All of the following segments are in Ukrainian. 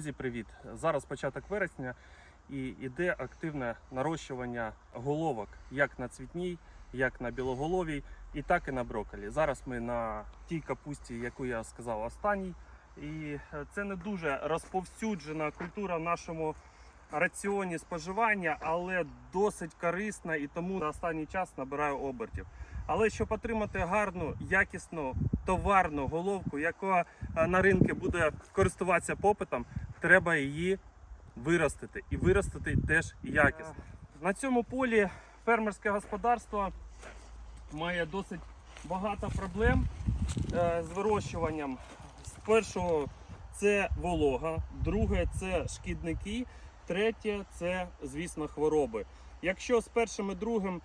Друзі, привіт! Зараз початок вересня і йде активне нарощування головок як на цвітній, як на білоголовій, і так і на брокколі. Зараз ми на тій капусті, яку я сказав останній. І е, це не дуже розповсюджена культура в нашому раціоні споживання, але досить корисна і тому на останній час набираю обертів. Але щоб отримати гарну, якісну товарну головку, яка е, на ринку буде користуватися попитом, треба її виростити. І виростити теж якісно. На цьому полі фермерське господарство має досить багато проблем е, з вирощуванням. З першого це волога, друге це шкідники, третє це, звісно, хвороби. Якщо з першим і другим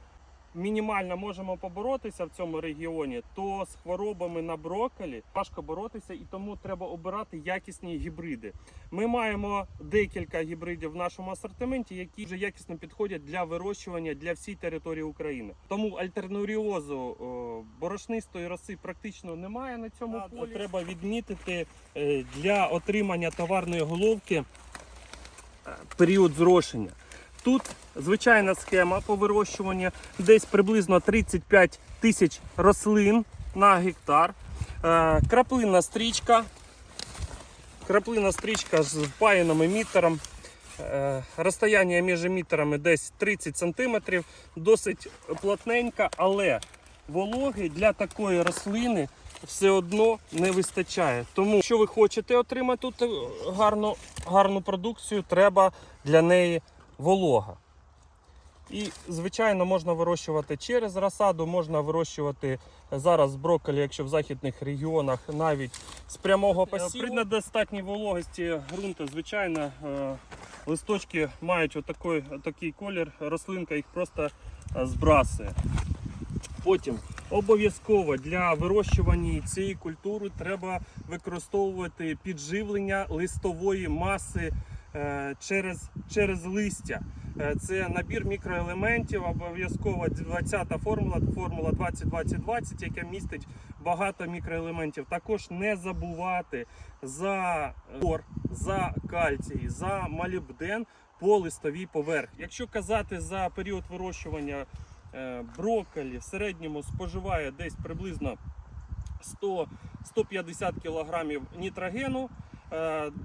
мінімально можемо поборотися в цьому регіоні, то з хворобами на брокколі важко боротися і тому треба обирати якісні гібриди. Ми маємо декілька гібридів в нашому асортименті, які вже якісно підходять для вирощування для всієї території України. Тому альтернаріозу о, борошнистої роси практично немає на цьому полі. Треба відмітити е, для отримання товарної головки е, період зрошення. Тут звичайна схема по вирощуванню, десь приблизно 35 тисяч рослин на гектар. Е, Краплинна стрічка. Краплинна стрічка з впаяним емітером. Е, Розстояння між емітерами десь 30 см, досить плотненька, але вологи для такої рослини все одно не вистачає. Тому, якщо ви хочете отримати тут е, гарну, гарну продукцію, треба для неї волога. І, звичайно, можна вирощувати через розсаду, можна вирощувати зараз брокколі, якщо в західних регіонах навіть з прямого посіву. При недостатній вологості ґрунту, звичайно, е, листочки мають отакий, отакий колір, рослинка їх просто е, збрасує. Потім обов'язково для вирощування цієї культури треба використовувати підживлення листової маси е, через, через листя. Е, Це набір мікроелементів, обов'язково 20-та формула, формула 20-20-20, яка містить багато мікроелементів. Також не забувати за хлор, за кальцій, за молібден по листовій поверхні. Якщо казати за період вирощування е, брокколі в середньому споживає десь приблизно 100-150 кг нітрогену, е,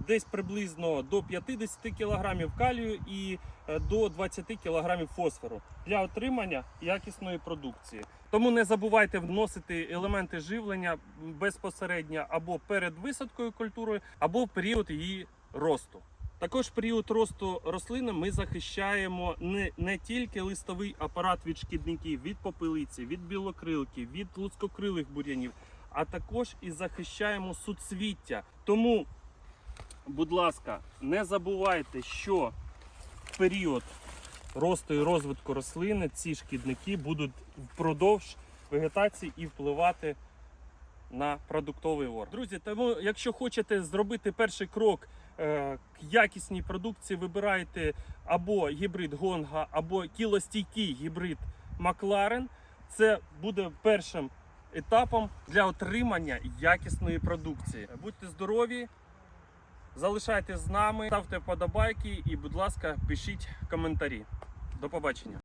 десь приблизно до 50 кг калію і е, до 20 кг фосфору для отримання якісної продукції. Тому не забувайте вносити елементи живлення безпосередньо або перед висадкою культури, або в період її росту. Також період росту рослини ми захищаємо не, не тільки листовий апарат від шкідників, від попелиці, від білокрилки, від лускокрилих бур'янів, а також і захищаємо суцвіття. Тому, будь ласка, не забувайте, що в період росту і розвитку рослини ці шкідники будуть впродовж вегетації і впливати на продуктовий орган. Друзі, тому якщо хочете зробити перший крок е, к якісній продукції, вибирайте або гібрид Гонга, або кілостійкий гібрид Макларен. Це буде першим етапом для отримання якісної продукції. Будьте здорові, залишайтесь з нами, ставте вподобайки і, будь ласка, пишіть коментарі. До побачення.